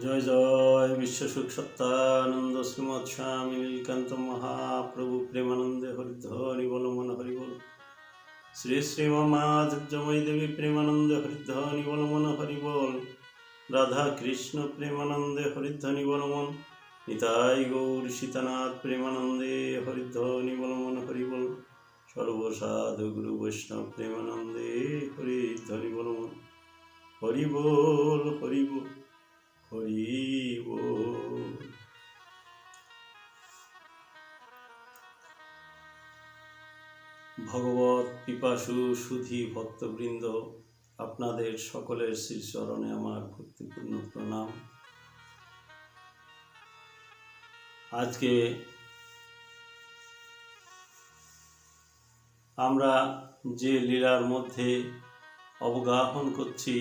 জয় জয় বিশ্বসুখ সত্তানন্দ শ্রীমৎ স্বামী নীলকান্ত মহাপ্রভু প্রেমানন্দে হরিধ্বনি বল মন হরি বল। শ্রী শ্রী মাধুর্যময়ী দেবী প্রেমানন্দে হরিধ্বনি বল মন হরি বল। রাধা কৃষ্ণ প্রেমানন্দে হরিধ্বনি বল মন। নিতাই গৌর সীতানাথ প্রেমানন্দে হরিধ্বনি বল মন হরি বল। সর্বসাধু গুরু বৈষ্ণব প্রেমানন্দে হরিধ্বনি বল মন। হরি বল হরি বল। হরি বল ভগবত পিপাসু সুধী ভক্তবৃন্দ, আপনাদের সকলের শ্রীচরণে আমার ভক্তিপূর্ণ প্রণাম। আজকে আমরা যে লীলার মধ্যে অবগাহন করছি,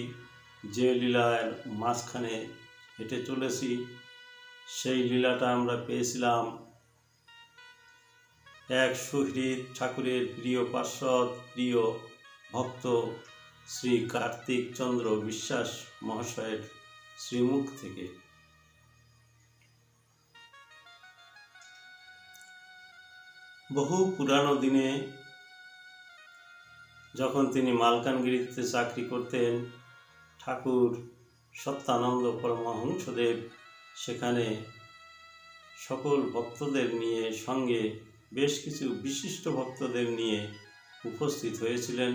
যে লীলার মাঝখানে হেঁটে চলেছি। সেই লীলাটা আমরা পেয়েছিলাম এক সুহৃদ ঠাকুরের প্রিয় পার্শ্বদ, প্রিয় ভক্ত শ্রী কার্তিক চন্দ্র বিশ্বাস মহাশয়ের শ্রীমুখ থেকে। বহু পুরানো দিনে যখন তিনি মালকানগিরিতে চাকরি করতেন, ঠাকুর সত্যানন্দ পরমহংসদেব সেখানে সকল ভক্তদের নিয়ে সঙ্গে বেশ কিছু বিশিষ্ট ভক্তদের নিয়ে উপস্থিত হয়েছিলেন।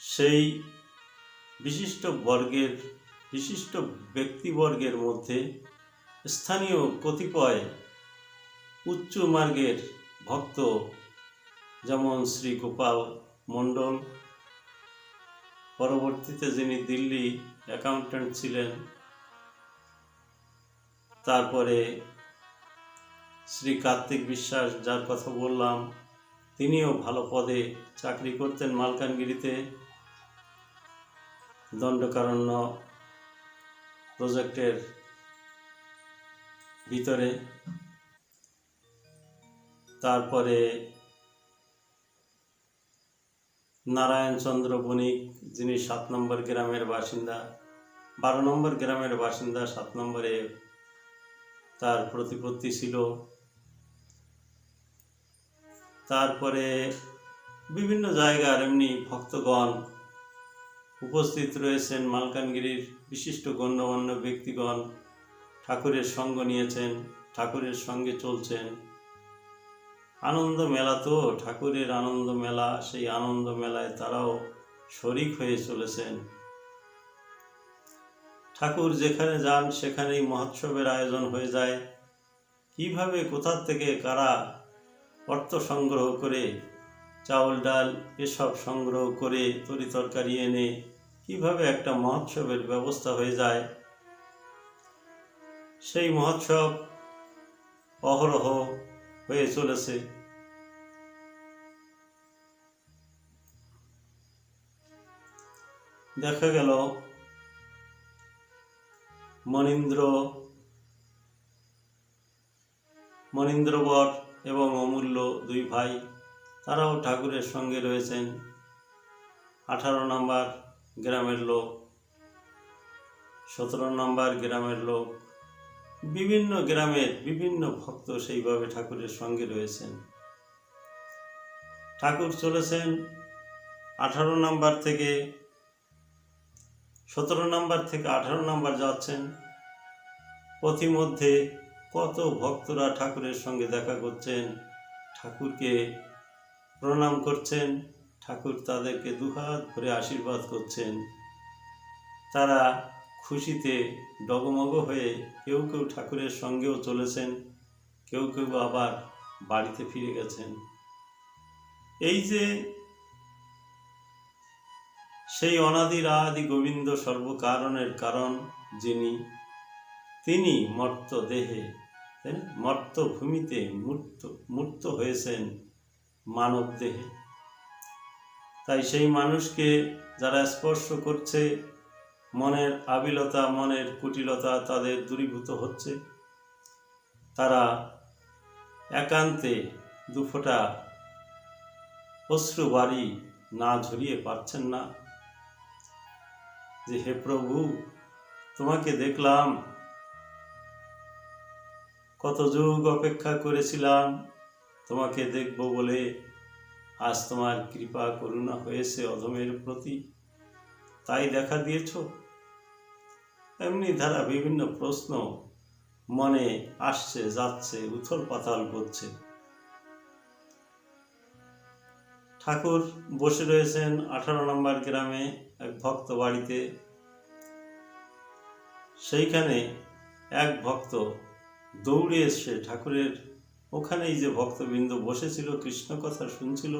সেই বিশিষ্ট বর্গের, বিশিষ্ট ব্যক্তিবর্গের মধ্যে স্থানীয় কতিপয় উচ্চ মার্গের ভক্ত যেমন শ্রী গোপাল মণ্ডল পরবর্তীতে যিনি দিল্লি অ্যাকাউন্ট্যান্ট ছিলেন, তারপরে শ্রী কার্তিক বিশ্বাস, যার কথা বললাম, তিনিও ভালো পদে চাকরি করতেন মালকানগিরিতে। দণ্ডকারণ্য প্রজেক্টের ভিতরে। তারপরে নারায়ণচন্দ্র বণিক, যিনি সাত নম্বর গ্রামের বাসিন্দা, বারো নম্বর গ্রামের বাসিন্দা, সাত নম্বরে তার প্রতিপত্তি ছিল। তারপরে বিভিন্ন জায়গার এমনি ভক্তগণ উপস্থিত রয়েছেন, মালকানগিরির বিশিষ্ট গণ্যমান্য ব্যক্তিগণ ঠাকুরের সঙ্গ নিয়েছেন, ঠাকুরের সঙ্গে চলছেন। আনন্দ মেলা তো, ঠাকুরের আনন্দ মেলা, সেই আনন্দ মেলায় তারাও শরিক হয়ে চলেছেন। ঠাকুর যেখানে যান, সেখানেই মহোৎসবের আয়োজন হয়ে যায়। কীভাবে, কোথা থেকে, কারা অর্থ সংগ্রহ করে, চাউল ডাল এসব সংগ্রহ করে তরি তরকারি এনে, কীভাবে একটা মহোৎসবের ব্যবস্থা হয়ে যায়? সেই মহোৎসব অহরহ হয়ে চলেছে দেখা গেল মনীন্দ্র মনীন্দ্রবর এবং অমূল্য দুই ভাই, তারাও ঠাকুরের সঙ্গে রয়েছেন। আঠারো নম্বর গ্রামের লোক, সতেরো নম্বর গ্রামের লোক। বিভিন্ন গ্রামের বিভিন্ন ভক্ত সেইভাবে ঠাকুরের সঙ্গে রয়েছেন। ঠাকুর চলেছেন আঠারো নাম্বার থেকে, সতেরো নাম্বার থেকে আঠারো নাম্বার যাচ্ছেন। পথিমধ্যে কত ভক্তরা ঠাকুরের সঙ্গে দেখা করছেন, ঠাকুরকে প্রণাম করছেন, ঠাকুর তাদেরকে দুহাত ভরে আশীর্বাদ করছেন। তারা খুশিতে ডগমগ হয়ে কেউ কেউ ঠাকুরের সঙ্গেও চলেছেন, কেউ কেউ আবার বাড়িতে ফিরে গেছেন। এই যে সেই অনাদির আদি গোবিন্দ সর্বকারণের কারণ যিনি, তিনি মর্ত দেহে মর্ত ভূমিতে মূর্ত মূর্ত হয়েছেন মানব দেহে। তাই সেই মানুষকে যারা স্পর্শ করছে মনের আবিলতা, মনের কুটিলতা তাদের দূরীভূত হচ্ছে। তারা একান্তে দুফোঁটা অশ্রু বাড়ি না ঝরিয়ে পারছেন না। যে হে প্রভু, তোমাকে দেখলাম। কত যুগ অপেক্ষা করেছিলাম, তোমাকে দেখব বলে আজ তোমার কৃপা, করুণা হয়েছে অধমের প্রতি। তাই দেখা দিয়েছ? এমনি ধারা বিভিন্ন প্রশ্ন মনে আসছে, যাচ্ছে, উথল পাতাল করছে। ঠাকুর বসে রয়েছেন আঠারো নম্বর গ্রামে এক ভক্ত বাড়িতে। সেইখানে এক ভক্ত দৌড়ে এসে ঠাকুরের ওখানেই যে ভক্তবৃন্দ বসেছিল, কৃষ্ণ কথা শুনছিল,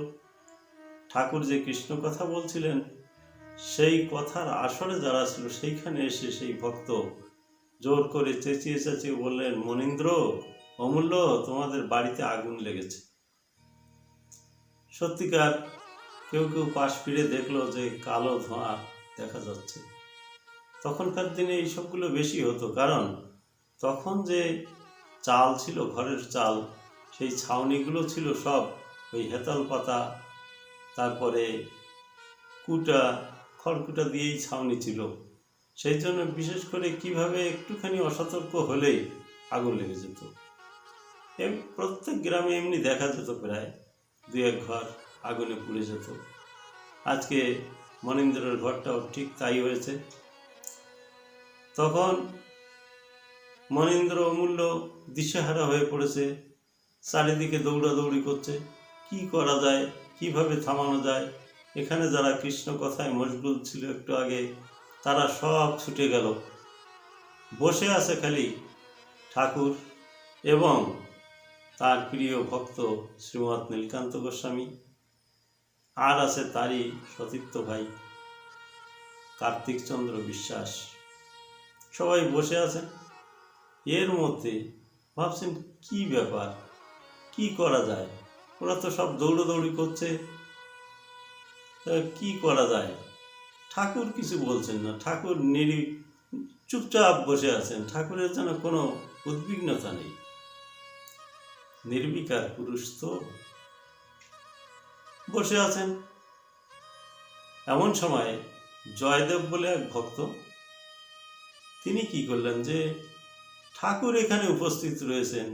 ঠাকুর যে কৃষ্ণ কথা বলছিলেন সেই কথার আসরে যারা ছিল, সেইখানে এসে সেই ভক্ত জোর করে চেঁচিয়ে চেঁচিয়ে বললেন, মনীন্দ্র, অমূল্য, তোমাদের বাড়িতে আগুন লেগেছে। সত্যিকার কেউ কেউ পাশ ফিরে দেখল যে কালো ধোঁয়া দেখা যাচ্ছে। তখনকার দিনে এইসবগুলো বেশি হতো, কারণ তখন যে চাল ছিল, ঘরের চাল, সেই ছাউনিগুলো ছিল সব ওই হেতাল পাতা, তারপরে কুটা খড়কুটা দিয়েই ছাউনি ছিল। সেই জন্য বিশেষ করে কীভাবে একটুখানি অসতর্ক হলেই আগুন লেগে যেত। এম, প্রত্যেক গ্রামে এমনি দেখা যেত প্রায়। দু এক ঘর আগুনে পুড়ে যেত। আজকে মনীন্দ্রের ঘরটাও ঠিক তাই হয়েছে। তখন মনীন্দ্র অমূল্য দিশেহারা হয়ে পড়েছে। চারিদিকে দৌড়াদৌড়ি করছে। কি করা যায়? কীভাবে থামানো যায়? এখানে যারা কৃষ্ণ কথায় মশগুল ছিল একটু আগে, তারা সব ছুটে গেল। বসে আছে খালি ঠাকুর এবং তার প্রিয় ভক্ত শ্রীমৎ নীলকান্ত গোস্বামী আর আছে তারই সতীর্থ ভাই কার্তিক চন্দ্র বিশ্বাস। সবাই বসে আছেন। এর মধ্যে ভাবছেন, কি ব্যাপার? কি করা যায়? ওরা তো সব দৌড়োদৌড়ি করছে। কি করা যায়? ঠাকুর কিছু বলছেন না। ঠাকুর নিরি চুপচাপ বসে আছেন। ঠাকুরের যেন কোনো উদ্বিগ্নতা নেই। নির্বিকার পুরুষ তো বসে আছেন। এমন সময় জয়দেব বলে এক ভক্ত, তিনি কি করলেন যে, ঠাকুর এখানে উপস্থিত রয়েছেন।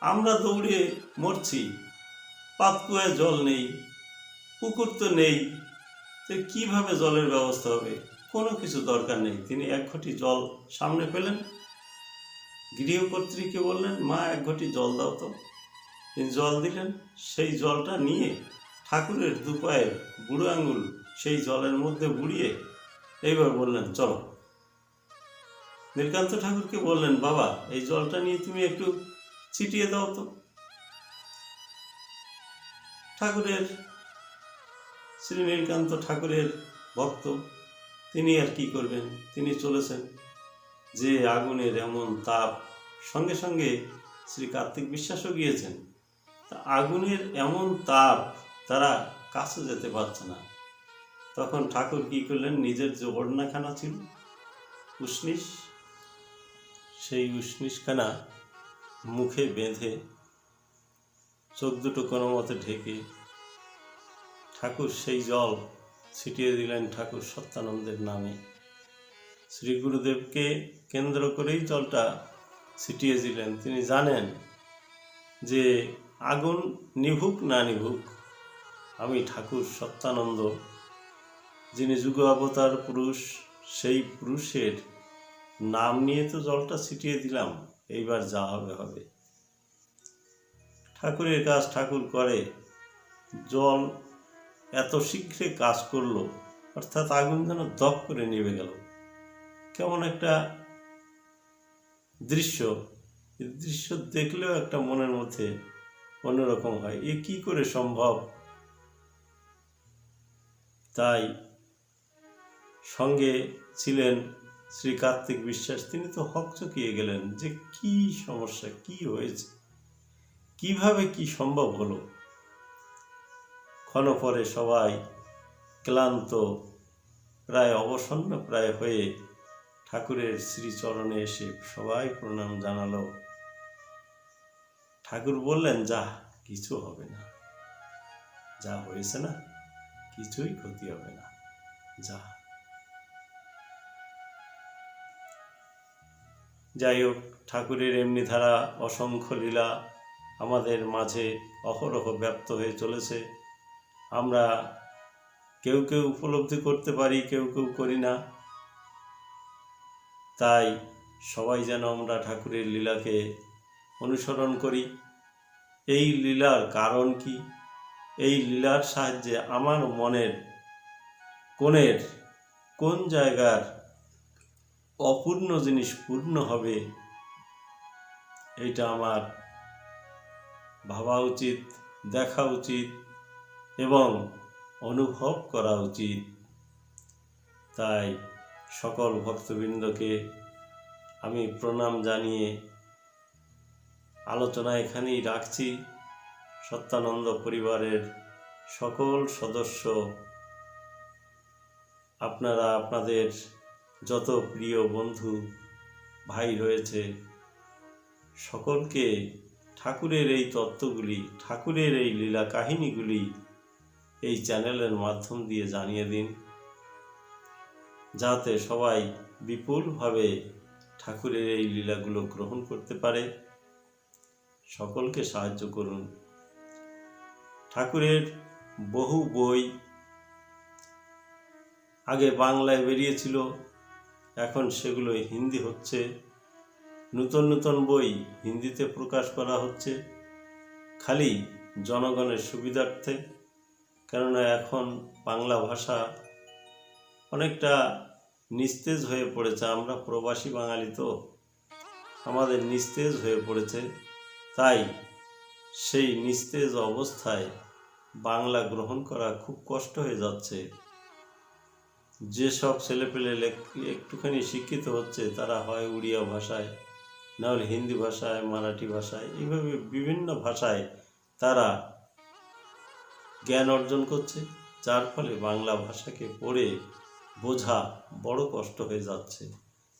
আমরা দৌড়ে মরছি। পাতকুয়ায় জল নেই, পুকুর তো নেই। কীভাবে জলের ব্যবস্থা হবে? কোনো কিছু দরকার নেই। তিনি এক ঘটি জল সামনে পেলেন। গৃহকর্ত্রীকে বললেন, মা, এক ঘটি জল দাও তো। তিনি জল দিলেন। সেই জলটা নিয়ে ঠাকুরের দুপায়ের বুড়ো আঙুল সেই জলের মধ্যে বুড়িয়ে এইবার বললেন, চলো। নীলকান্ত ঠাকুরকে বললেন, বাবা, এই জলটা নিয়ে তুমি একটু ছিটিয়ে দাও তো। ঠাকুরের শ্রী নীলকান্ত ঠাকুরের ভক্ত। তিনি আর কি করবেন? তিনি চলেছেন যে আগুনের এমন তাপ সঙ্গে সঙ্গে শ্রী কার্তিক বিশ্বাসও গিয়েছেন। তা আগুনের এমন তাপ তারা কাছে যেতে পারছে না। তখন ঠাকুর কি করলেন? নিজের যে ওড়নাখানা ছিল উষ্ণিস সেই উষ্ণিসখানা মুখে বেঁধে চোখ দুটো কোনো মতে ঢেকে ঠাকুর সেই জল ছিটিয়ে দিলেন ঠাকুর সত্যানন্দের নামে। শ্রী গুরুদেবকে কেন্দ্র করেই জলটা ছিটিয়ে দিলেন। তিনি জানেন যে আগুন নিভুক না নিভুক, আমি ঠাকুর সত্যানন্দ, যিনি যুগ অবতার পুরুষ, সেই পুরুষের নাম নিয়ে তো জলটা ছিটিয়ে দিলাম, এইবার যা হবে হবে। ঠাকুরের কাজ ঠাকুর করে, জল এত শীঘ্রে কাজ করল, অর্থাৎ আগুন যেন দপ করে নেমে গেল। কেমন একটা দৃশ্য দৃশ্য দেখলেও একটা মনের মধ্যে অন্যরকম হয়। এ কি করে সম্ভব? তাই সঙ্গে ছিলেন শ্রী কার্তিক বিশ্বাস। তিনি তো হকচকিয়ে গেলেন যে কি সমস্যা, কি হয়েছে? কীভাবে কি সম্ভব হলো? ক্ষণপরে সবাই ক্লান্ত, প্রায় অবসন্ন প্রায় হয়ে ঠাকুরের শ্রীচরণে এসে সবাই প্রণাম জানালো। ঠাকুর বললেন যা কিছু হবে না। যা হয়েছে না, কিছুই ক্ষতি হবে না। যা। যাই হোক, ঠাকুরের এমনি ধারা অসংখ্য লীলা আমাদের মাঝে অহরহ ব্যপ্ত হয়ে চলেছে। আমরা কেউ কেউ উপলব্ধি করতে পারি, কেউ কেউ করি না। তাই সবাই যেন আমরা ঠাকুরের লীলাকে অনুসরণ করি। এই লীলার কারণ কি? এই লীলার সাহায্যে আমার মনের কোণের কোন জায়গার অপূর্ণ জিনিস পূর্ণ হবে এটা আমার ভাবা উচিত, দেখা উচিত। এবং অনুভব করা উচিত। তাই সকল ভক্তবৃন্দকে আমি প্রণাম জানিয়ে আলোচনা এখানেই রাখছি। সত্যানন্দ পরিবারের সকল সদস্য, আপনারা, আপনাদের যত প্রিয় বন্ধু, ভাই রয়েছে, সকলকে ঠাকুরের এই তত্ত্বগুলি, ঠাকুরের এই লীলা কাহিনীগুলি এই চ্যানেলের মাধ্যম দিয়ে জানিয়ে দিন, যাতে সবাই বিপুলভাবে ঠাকুরের এই লীলাগুলো গ্রহণ করতে পারে। সকলকে সাহায্য করুন। ঠাকুরের বহু বই আগে বাংলায় বেরিয়েছিল, এখন সেগুলো হিন্দি হচ্ছে। নূতন নূতন বই হিন্দিতে প্রকাশ করা হচ্ছে। খালি জনগণের সুবিধার্থে কেননা এখন বাংলা ভাষা অনেকটা নিস্তেজ হয়ে পড়েছে। আমরা প্রবাসী বাঙালি তো। আমাদের নিস্তেজ হয়ে পড়েছে। তাই সেই নিস্তেজ অবস্থায় বাংলা গ্রহণ করা খুব কষ্ট হয়ে যাচ্ছে। যেসব ছেলেপেলে একটুখানি শিক্ষিত হচ্ছে, তারা হয় উড়িয়া ভাষায় নাহলে হিন্দি ভাষায়, মারাঠি ভাষায়, এইভাবে বিভিন্ন ভাষায় তারা জ্ঞান অর্জন করছে, যার ফলে বাংলা ভাষাকে পড়ে বোঝা বড় কষ্ট হয়ে যাচ্ছে।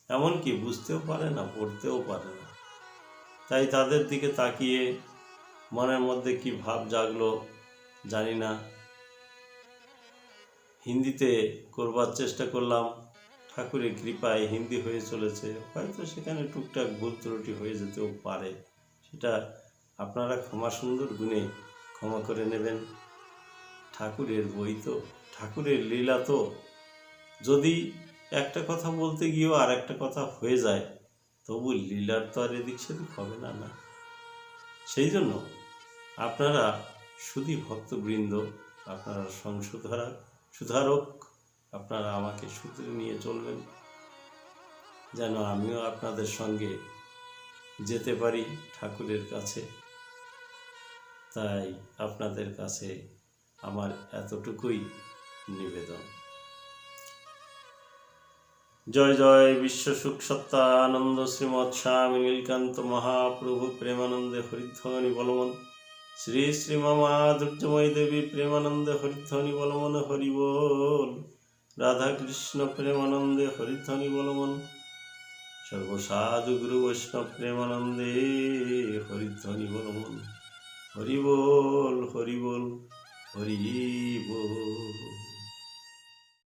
এমনকি বুঝতেও পারে না, পড়তেও পারে না। তাই তাদের দিকে তাকিয়ে মনের মধ্যে কি ভাব জাগলো জানি না। হিন্দিতে করবার চেষ্টা করলাম, ঠাকুরের কৃপায় হিন্দি হয়ে চলেছে। হয়তো সেখানে টুকটাক ভুল ত্রুটি হয়ে যেতেও পারে, সেটা আপনারা ক্ষমা সুন্দর গুণে ক্ষমা করে নেবেন। ঠাকুরের বই তো, ঠাকুরের লীলা তো। যদি একটা কথা বলতে গিয়েও আর একটা কথা হয়ে যায়, তবু লীলার তো আর এদিক সেদিক হবে না না। সেই জন্য আপনারা শুধু ভক্তবৃন্দ, আপনারা সংশোধরা সুধারক, আপনারা আমাকে সূত্রে নিয়ে চলবেন, যেন আমিও আপনাদের সঙ্গে যেতে পারি ঠাকুরের কাছে। তাই আপনাদের কাছে আমার এতটুকুই নিবেদন। জয় জয় বিশ্ব সুখ সত্তা আনন্দ শ্রীমৎ স্বামী নীলকান্ত মহাপ্রভু প্রেমানন্দে হরিধ্বনি বলমন। শ্রী শ্রী মামা দুর্যময়ী দেবী প্রেমানন্দে হরিধ্বনি বলমন রাধা কৃষ্ণ প্রেমানন্দে হরিধ্বনি বলমন। সর্বসাধু গুরু বৈষ্ণব প্রেমানন্দে হরিধ্বনি বলমন। হরি বল হরি বল। হরি বল